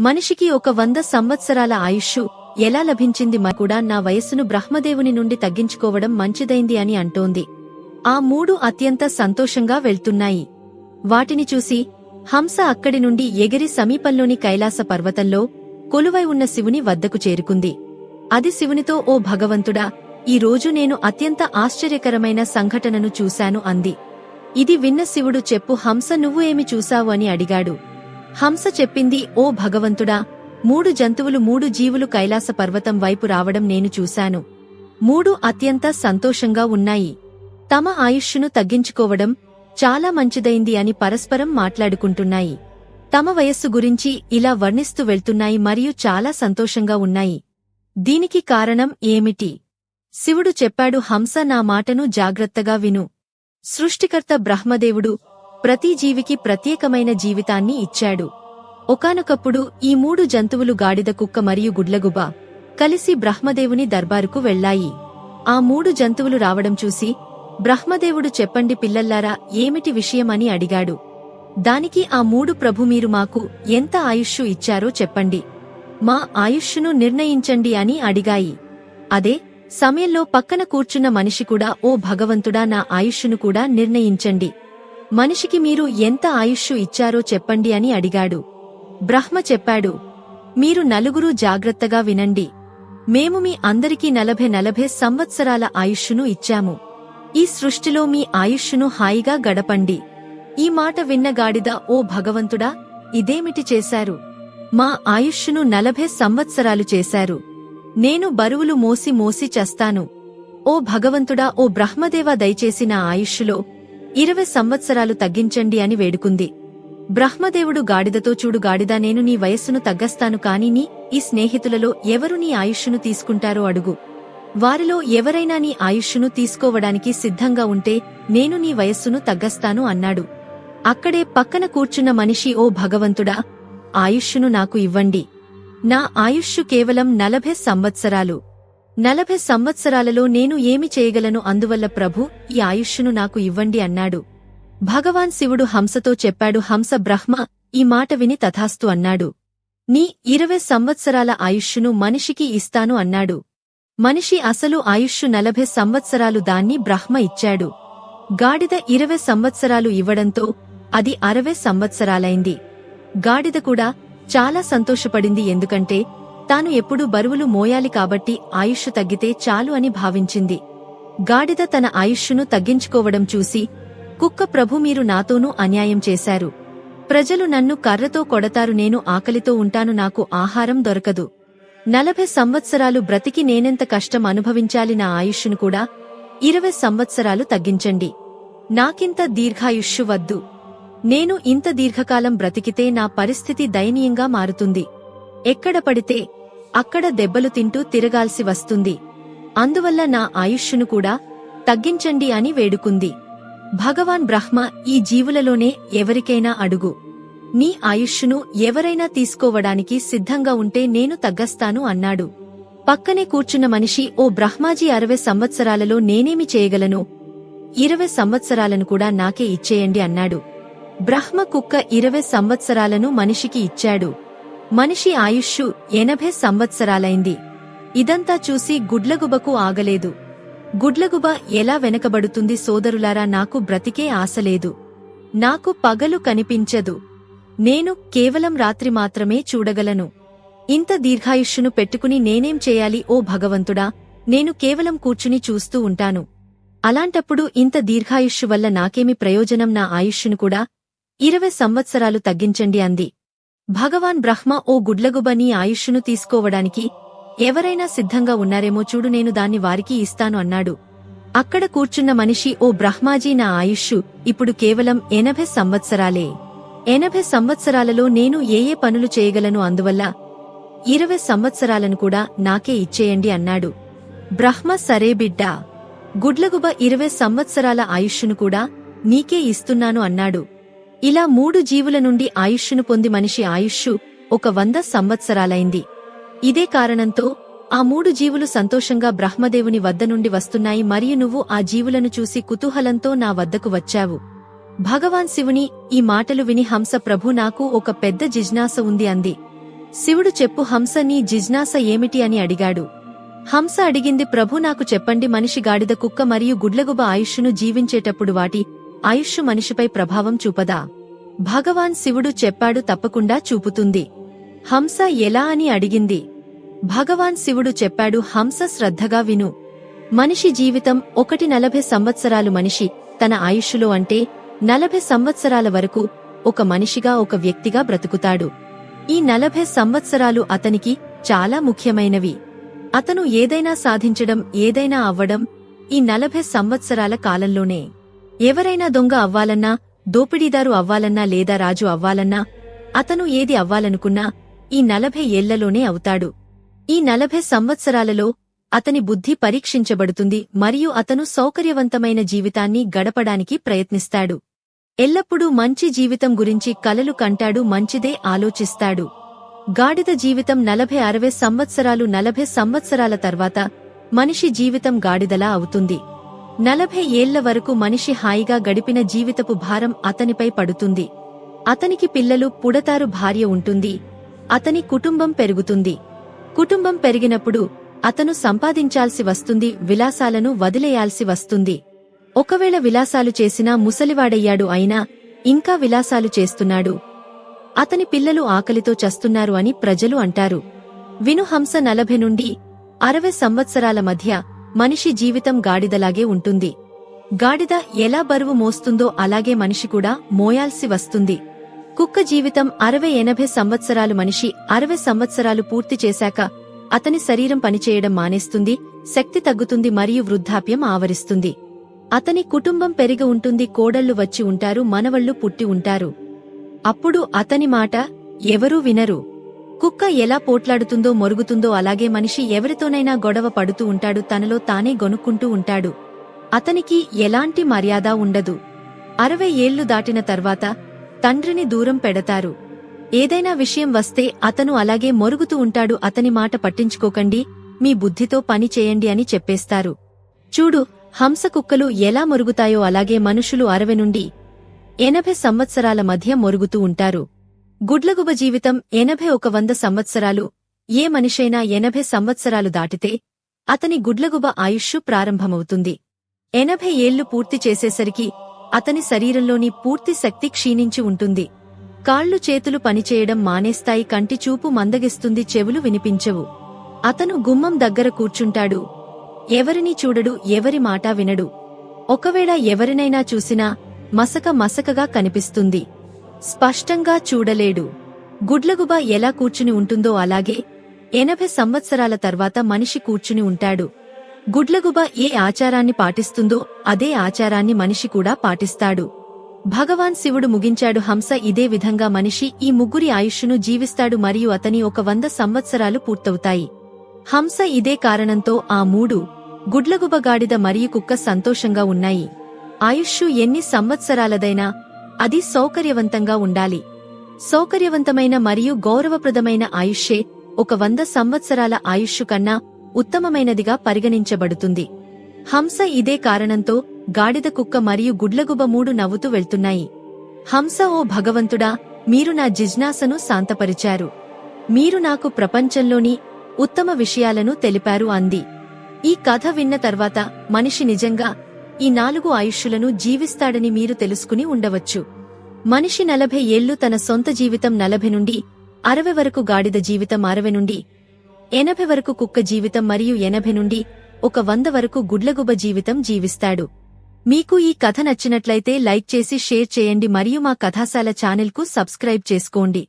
మనిషికి ఒక వంద సంవత్సరాల ఆయుష్షు ఎలా లభించింది కూడా నా వయస్సును బ్రహ్మదేవుని నుండి తగ్గించుకోవడం మంచిదైంది అని అంటోంది. ఆ మూడు అత్యంత సంతోషంగా వెళ్తున్నాయి. వాటిని చూసి హంస అక్కడి నుండి ఎగిరి సమీపంలోని కైలాస పర్వతంలో కొలువై ఉన్న శివుని వద్దకు చేరుకుంది. అది శివునితో ఓ భగవంతుడా ఈ రోజు నేను అత్యంత ఆశ్చర్యకరమైన సంఘటనను చూశాను అంది. ఇది విన్న శివుడు చెప్పు హంస నువ్వు ఏమి చూశావు అని అడిగాడు. హంస చెప్పింది ఓ భగవంతుడా మూడు జంతువులు మూడు జీవులు కైలాస పర్వతం వైపు రావడం నేను చూశాను. మూడు అత్యంత సంతోషంగా ఉన్నాయి. తమ ఆయుష్ను తగ్గించుకోవడం చాలా మంచిదైంది అని పరస్పరం మాట్లాడుకుంటున్నాయి. తమ వయస్సు గురించి ఇలా వర్ణిస్తూ వెళ్తున్నాయి మరియు చాలా సంతోషంగా ఉన్నాయి. దీనికి కారణం ఏమిటి? శివుడు చెప్పాడు హంస నా మాటను జాగ్రత్తగా విను. సృష్టికర్త బ్రహ్మదేవుడు ప్రతి జీవికి ప్రత్యేకమైన జీవితాన్ని ఇచ్చాడు. ఒకానొకప్పుడు ఈ మూడు జంతువులు గాడిద కుక్క మరియు గుడ్లగుబ కలిసి బ్రహ్మదేవుని దర్బారుకు వెళ్ళాయి ఆ మూడు జంతువులు రావడం చూసి బ్రహ్మదేవుడు చెప్పండి పిల్లల్లారా ఏమిటి విషయమని అడిగాడు. దానికి ఆ మూడు ప్రభు మీరు మాకు ఎంత ఆయుష్షు ఇచ్చారో చెప్పండి. మా ఆయుష్షును నిర్ణయించండి అని అడిగాయి. అదే సమయంలో పక్కన కూర్చున్న మనిషి కూడా ఓ భగవంతుడా నా ఆయుష్షును కూడా నిర్ణయించండి. మనిషికి మీరు ఎంత ఆయుష్షు ఇచ్చారో చెప్పండి అని అడిగాడు. బ్రహ్మ చెప్పాడు మీరు నలుగురూ జాగ్రత్తగా వినండి. మేము మీ అందరికీ నలభై నలభై సంవత్సరాల ఆయుష్షును ఇచ్చాము. ఈ సృష్టిలో మీ ఆయుష్షును హాయిగా గడపండి. ఈ మాట విన్న గాడిద ఓ భగవంతుడా ఇదేమిటి చేశారు? మా ఆయుష్షును నలభై సంవత్సరాలు చేశారు. నేను బరువులు మోసి మోసి చస్తాను. ఓ భగవంతుడా ఓ బ్రహ్మదేవ దయచేసిన ఆయుష్షులో ఇరవై సంవత్సరాలు తగ్గించండి అని వేడుకుంది. బ్రహ్మదేవుడు గాడిదతో చూడు గాడిద నేను నీ వయస్సును తగ్గస్తాను కాని నీ ఈ స్నేహితులలో ఎవరు నీ ఆయుష్ను తీసుకుంటారో అడుగు. వారిలో ఎవరైనా నీ ఆయుష్ను తీసుకోవడానికి సిద్ధంగా ఉంటే నేను నీ వయస్సును తగ్గస్తాను అన్నాడు. అక్కడే పక్కన కూర్చున్న మనిషి ఓ భగవంతుడా ఆయుష్ను నాకు ఇవ్వండి. నా ఆయుష్షు కేవలం నలభై సంవత్సరాలు. నలభై సంవత్సరాలలో నేను ఏమి చేయగలను అందువల్ల ప్రభు ఈ ఆయుష్షును నాకు ఇవ్వండి అన్నాడు. భగవాన్ శివుడు హంసతో చెప్పాడు హంస బ్రహ్మ ఈ మాట విని తథాస్తు అన్నాడు. నీ ఇరవై సంవత్సరాల ఆయుష్షును మనిషికి ఇస్తాను అన్నాడు. మనిషి అసలు ఆయుష్షు నలభై సంవత్సరాలు దాన్ని బ్రహ్మ ఇచ్చాడు. గాడిద ఇరవై సంవత్సరాలు ఇవ్వడంతో అది అరవై సంవత్సరాలైంది. గాడిద కూడా చాలా సంతోషపడింది ఎందుకంటే తాను ఎప్పుడూ బరువులు మోయాలి కాబట్టి ఆయుష్షు తగ్గితే చాలు అని భావించింది. గాడిద తన ఆయుష్షును తగ్గించుకోవడం చూసి కుక్క ప్రభు మీరు నాతోనూ అన్యాయం చేశారు. ప్రజలు నన్ను కర్రతో కొడతారు నేను ఆకలితో ఉంటాను నాకు ఆహారం దొరకదు. నలభై సంవత్సరాలు బ్రతికి నేనెంత కష్టం అనుభవించాలి నా ఆయుష్షును కూడా? ఇరవై సంవత్సరాలు తగ్గించండి. నాకింత దీర్ఘాయుష్షు వద్దు. నేను ఇంత దీర్ఘకాలం బ్రతికితే నా పరిస్థితి దయనీయంగా మారుతుంది. ఎక్కడ పడితే అక్కడ దెబ్బలు తింటూ తిరగాల్సి వస్తుంది. అందువల్ల నా ఆయుష్ను కూడా తగ్గించండి అని వేడుకుంది. భగవాన్ బ్రహ్మ ఈ జీవులలోనే ఎవరికైనా అడుగు. నీ ఆయుష్ను ఎవరైనా తీసుకోవడానికి సిద్ధంగా ఉంటే నేను తగ్గస్తాను అన్నాడు. పక్కనే కూర్చున్న మనిషి ఓ బ్రహ్మాజీ అరవై సంవత్సరాలలో నేనేమి చేయగలను? ఇరవై సంవత్సరాలను కూడా నాకే ఇచ్చేయండి అన్నాడు. బ్రహ్మ కుక్క ఇరవై సంవత్సరాలను మనిషికి ఇచ్చాడు. మనిషి ఆయుష్షు ఎనభై సంవత్సరాలైంది. ఇదంతా చూసి గుడ్లగుబకు ఆగలేదు. గుడ్లగుబ ఎలా వెనకబడుతుంది సోదరులారా నాకు బ్రతికే ఆశలేదు నాకు పగలు కనిపించదు. నేను కేవలం రాత్రి మాత్రమే చూడగలను. ఇంత దీర్ఘాయుష్షును పెట్టుకుని నేనేం చేయాలి? ఓ భగవంతుడా నేను కేవలం కూర్చుని చూస్తూ ఉంటాను. అలాంటప్పుడు ఇంత దీర్ఘాయుష్షు వల్ల నాకేమి ప్రయోజనం? నా ఆయుష్షును కూడా? ఇరవై సంవత్సరాలు తగ్గించండి అంది. భగవాన్ బ్రహ్మ ఓ గుడ్లగుబ నీ ఆయుష్షును తీసుకోవడానికి ఎవరైనా సిద్ధంగా ఉన్నారేమో చూడు నేను దాన్ని వారికి ఇస్తాను అన్నాడు. అక్కడ కూర్చున్న మనిషి ఓ బ్రహ్మాజీ నా ఆయుష్షు ఇప్పుడు కేవలం ఎనభై సంవత్సరాలే. ఎనభై సంవత్సరాలలో నేను ఏ ఏ పనులు చేయగలను అందువల్ల ఇరవై సంవత్సరాలను కూడా నాకే ఇచ్చేయండి అన్నాడు. బ్రహ్మ సరే బిడ్డా. గుడ్లగుబ ఇరవై సంవత్సరాల ఆయుష్షును కూడా నీకే ఇస్తున్నాను అన్నాడు. ఇలా మూడు జీవుల నుండి ఆయుష్షును పొంది మనిషి ఆయుష్షు ఒక వంద సంవత్సరాలైంది. ఇదే కారణంతో ఆ మూడు జీవులు సంతోషంగా బ్రహ్మదేవుని వద్ద నుండి వస్తున్నాయి మరియు నువ్వు ఆ జీవులను చూసి కుతూహలంతో నా వద్దకు వచ్చావు. భగవాన్ శివుని ఈ మాటలు విని హంస ప్రభు నాకు ఒక పెద్ద జిజ్ఞాస ఉంది అంది. శివుడు చెప్పు హంస నీ జిజ్ఞాస ఏమిటి అని అడిగాడు. హంస అడిగింది ప్రభు నాకు చెప్పండి మనిషి గాడిద కుక్క మరియు గుడ్లగుబ ఆయుష్ను జీవించేటప్పుడు వాటి ఆయుష్ మనిషిపై ప్రభావం చూపదా? భగవాన్ శివుడు చెప్పాడు తప్పకుండా చూపుతుంది. హంస ఎలా అని అడిగింది. భగవాన్ శివుడు చెప్పాడు హంస శ్రద్ధగా విను. మనిషి జీవితం ఒకటి నలభై సంవత్సరాలు మనిషి తన ఆయుష్లో అంటే నలభై సంవత్సరాల వరకు ఒక మనిషిగా ఒక వ్యక్తిగా బ్రతుకుతాడు. ఈ నలభై సంవత్సరాలు అతనికి చాలా ముఖ్యమైనవి. అతను ఏదైనా సాధించడం ఏదైనా అవ్వడం ఈ నలభై సంవత్సరాల కాలంలోనే. ఎవరైనా దొంగ అవ్వాలన్నా దోపిడీదారు అవ్వాలన్నా లేదా రాజు అవ్వాలన్నా అతను ఏది అవ్వాలనుకున్నా ఈ నలభై ఏళ్ళలోనే అవుతాడు. ఈ నలభై సంవత్సరాలలో అతని బుద్ధి పరీక్షించబడుతుంది మరియు అతను సౌకర్యవంతమైన జీవితాన్ని గడపడానికి ప్రయత్నిస్తాడు. ఎల్లప్పుడూ మంచి జీవితం గురించి కలలు కంటాడు మంచిదే ఆలోచిస్తాడు. గాడిద జీవితం నలభై అరవై సంవత్సరాలు నలభై సంవత్సరాల తర్వాత మనిషి జీవితం గాడిదలా అవుతుంది. నలభై ఏళ్ళ వరకు మనిషి హాయిగా గడిపిన జీవితపు భారం అతనిపై పడుతుంది. అతనికి పిల్లలు పుడతారు భార్య ఉంటుంది. అతని కుటుంబం పెరుగుతుంది. కుటుంబం పెరిగినప్పుడు అతను సంపాదించాల్సి వస్తుంది విలాసాలను వదిలేయాల్సి వస్తుంది. ఒకవేళ విలాసాలు చేసినా ముసలివాడయ్యాడు అయినా ఇంకా విలాసాలు చేస్తున్నాడు. అతని పిల్లలు ఆకలితో చస్తున్నారు అని ప్రజలు అంటారు. వినుహంస నలభై నుండి అరవై సంవత్సరాల మధ్య మనిషి జీవితం గాడిదలాగే ఉంటుంది. గాడిద ఎలా బరువు మోస్తుందో అలాగే మనిషి కూడా మోయాల్సి వస్తుంది. కుక్క జీవితం అరవై ఎనభై సంవత్సరాలు మనిషి అరవై సంవత్సరాలు పూర్తి చేశాక అతని శరీరం పనిచేయడం మానేస్తుంది శక్తి తగ్గుతుంది మరియు వృద్ధాప్యం ఆవరిస్తుంది. అతని కుటుంబం పెరిగి ఉంటుంది కోడళ్ళు వచ్చి ఉంటారు మనవళ్ళు పుట్టి ఉంటారు. అప్పుడు అతని మాట ఎవరూ వినరు. కుక్క ఎలా పోట్లాడుతుందో మొరుగుతుందో అలాగే మనిషి ఎవరితోనైనా గొడవ పడుతూ ఉంటాడు తనలో తానే గొనుక్కుంటూ ఉంటాడు. అతనికి ఎలాంటి మర్యాద ఉండదు. అరవై ఏళ్ళు దాటిన తర్వాత తండ్రిని దూరం పెడతారు. ఏదైనా విషయం వస్తే అతను అలాగే మొరుగుతూ ఉంటాడు అతని మాట పట్టించుకోకండి మీ బుద్ధితో పని చేయండి అని చెప్పేస్తారు. చూడు హంస కుక్కలు ఎలా మొరుగుతాయో అలాగే మనుషులు అరవై నుండి ఎనభై సంవత్సరాల మధ్య మొరుగుతూ ఉంటారు. గుడ్లగుబ జీవితం ఎనభై ఒక వంద సంవత్సరాలు. ఏ మనిషైనా ఎనభై సంవత్సరాలు దాటితే అతని గుడ్లగుబ ఆయుష్షు ప్రారంభమవుతుంది. ఎనభై ఏళ్ళు పూర్తి చేసేసరికి అతని శరీరంలోని పూర్తి శక్తి క్షీణించి ఉంటుంది. కాళ్ళు చేతులు పనిచేయడం మానేస్తాయి కంటి చూపు మందగిస్తుంది చెవులు వినిపించవు. అతను గుమ్మం దగ్గర కూర్చుంటాడు. ఎవరినీ చూడడు ఎవరి మాటా వినడు. ఒకవేళ ఎవరినైనా చూసినా మసక మసకగా కనిపిస్తుంది. స్పష్టంగా చూడలేడు. గుడ్లగుబ ఎలా కూర్చుని ఉంటుందో అలాగే ఎనభై సంవత్సరాల తర్వాత మనిషి కూర్చుని ఉంటాడు. గుడ్లగుబ ఏ ఆచారాన్ని పాటిస్తుందో అదే ఆచారాన్ని మనిషి కూడా పాటిస్తాడు. భగవాన్ శివుడు ముగించాడు హంస ఇదే విధంగా మనిషి ఈ ముగ్గురి ఆయుష్ను జీవిస్తాడు మరియు అతని ఒక వంద సంవత్సరాలు పూర్తవుతాయి. హంస ఇదే కారణంతో ఆ మూడు గుడ్లగుబ గాడిద మరియు కుక్క సంతోషంగా ఉన్నాయి. ఆయుష్షు ఎన్ని సంవత్సరాలదైనా అది సౌకర్యవంతంగా ఉండాలి. సౌకర్యవంతమైన మరియు గౌరవప్రదమైన ఆయుష్షే ఒక వంద సంవత్సరాల ఆయుష్షు కన్నా ఉత్తమమైనదిగా పరిగణించబడుతుంది. హంస ఇదే కారణంతో గాడిద కుక్క మరియు గుడ్లగుబ మూడు నవ్వుతూ వెళ్తున్నాయి. హంస ఓ భగవంతుడా మీరు నా జిజ్ఞాసను శాంతపరిచారు. మీరు నాకు ప్రపంచంలోని ఉత్తమ విషయాలను తెలిపారు అంది. ఈ కథ విన్న తర్వాత మనిషి నిజంగా ఈ నాలుగు ఆయుష్యులను జీవిస్తాడని మీరు తెలుసుకుని ఉండవచ్చు. మనిషి నలభై ఏళ్ళు తన సొంత జీవితం నలభై నుండి అరవై వరకు గాడిద జీవితం అరవై నుండి ఎనభై వరకు కుక్క జీవితం మరియు ఎనభై నుండి ఒక వంద వరకు గుడ్లగుబ జీవితం జీవిస్తాడు. మీకు ఈ కథ నచ్చినట్లయితే లైక్ చేసి షేర్ చేయండి మరియు మా కథాశాల ఛానల్కు సబ్స్క్రైబ్ చేసుకోండి.